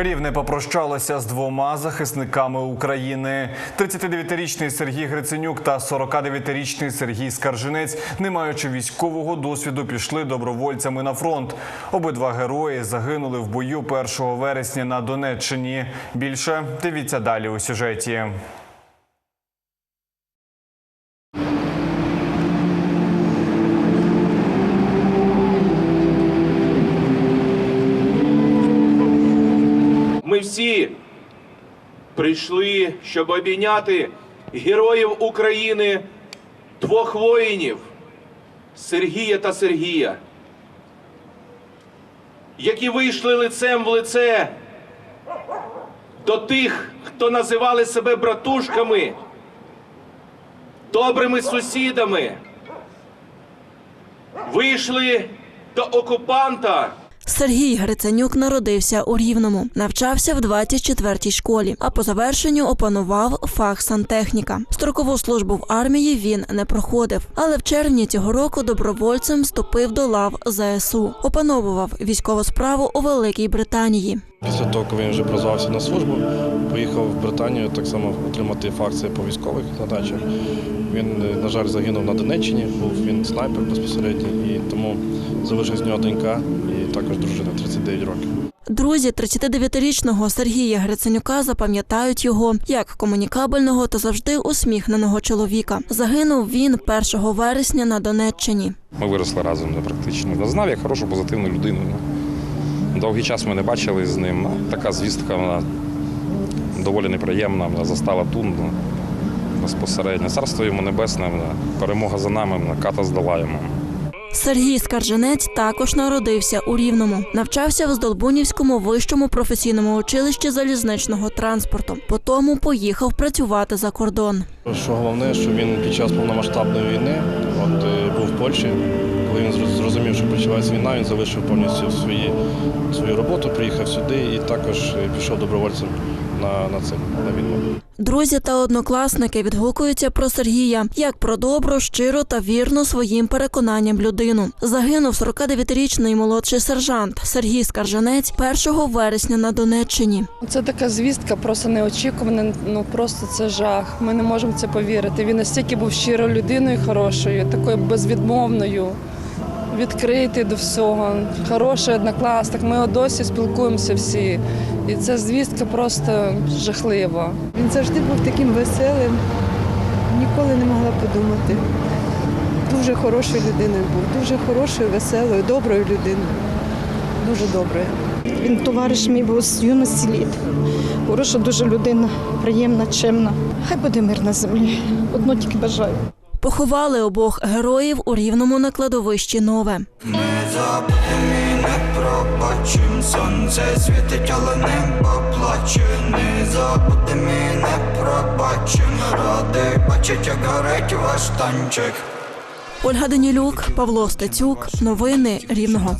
Рівне попрощалося з двома захисниками України. 39-річний Сергій Гриценюк та 49-річний Сергій Скаржинець, не маючи військового досвіду, пішли добровольцями на фронт. Обидва герої загинули в бою 1 вересня на Донеччині. Більше дивіться далі у сюжеті. Ми всі прийшли, щоб обійняти героїв України, двох воїнів Сергія та Сергія, які вийшли лицем в лице до тих, хто називали себе братушками, добрими сусідами, вийшли до окупанта. Сергій Гриценюк народився у Рівному, навчався в 24-й школі, а по завершенню опанував фах сантехніка. Строкову службу в армії він не проходив, але в червні цього року добровольцем вступив до лав ЗСУ. Опановував військову справу у Великій Британії. Після того, коли він вже призвався на службу, поїхав в Британію так само отримати факції по військових задачах. Він, е, на жаль, загинув на Донеччині, був він снайпер безпосередньо, і тому залишилась з нього донька і також дружина 39 років. Друзі 39-річного Сергія Гриценюка запам'ятають його як комунікабельного та завжди усміхненого чоловіка. Загинув він 1 вересня на Донеччині. Ми виросли разом практично. Я Знав як хорошу позитивну людину. Довгий час ми не бачили з ним. Така звістка вона доволі неприємна. Мене застала тут ну, безпосередньо. Царство йому небесне, перемога за нами, ката здала йому. Сергій Скарженець також народився у Рівному. Навчався в Здолбунівському вищому професійному училищі залізничного транспорту. Потім поїхав працювати за кордон. Що головне, що він під час повномасштабної війни от, е, був в Польщі. Коли він зрозумів, що почалась війна, він залишив повністю свої, свою роботу, приїхав сюди і також е, пішов добровольцем на, на це на війну. Друзі та однокласники відгукуються про Сергія як про добру, щиру та вірну своїм переконанням людину. Загинув 49-річний молодший сержант Сергій Скарженець 1 вересня на Донеччині. Це така звістка, просто неочікувана. Ну просто це жах. Ми не можемо в це повірити. Він настільки був щирою людиною хорошою, такою безвідмовною, відкритий до всього. Хороший однокласник. Ми досі спілкуємося всі. І ця звістка просто жахлива. Він завжди був таким веселим, ніколи не могла подумати. Дуже хорошою людиною був, дуже хорошою, веселою, доброю людиною. Дуже доброю. Він товариш мій був з юності літ. Хороша дуже людина, приємна, чемна. Хай буде мир на землі. Одно тільки бажаю. Поховали обох героїв у рівному на кладовищі нове. Не забудем і не пробачим Сонце світить, але не поплаче Не забудем і не пробачим Радий бачить, як горить ваш танчик Ольга Данілюк, Павло Стецюк. Новини Рівного.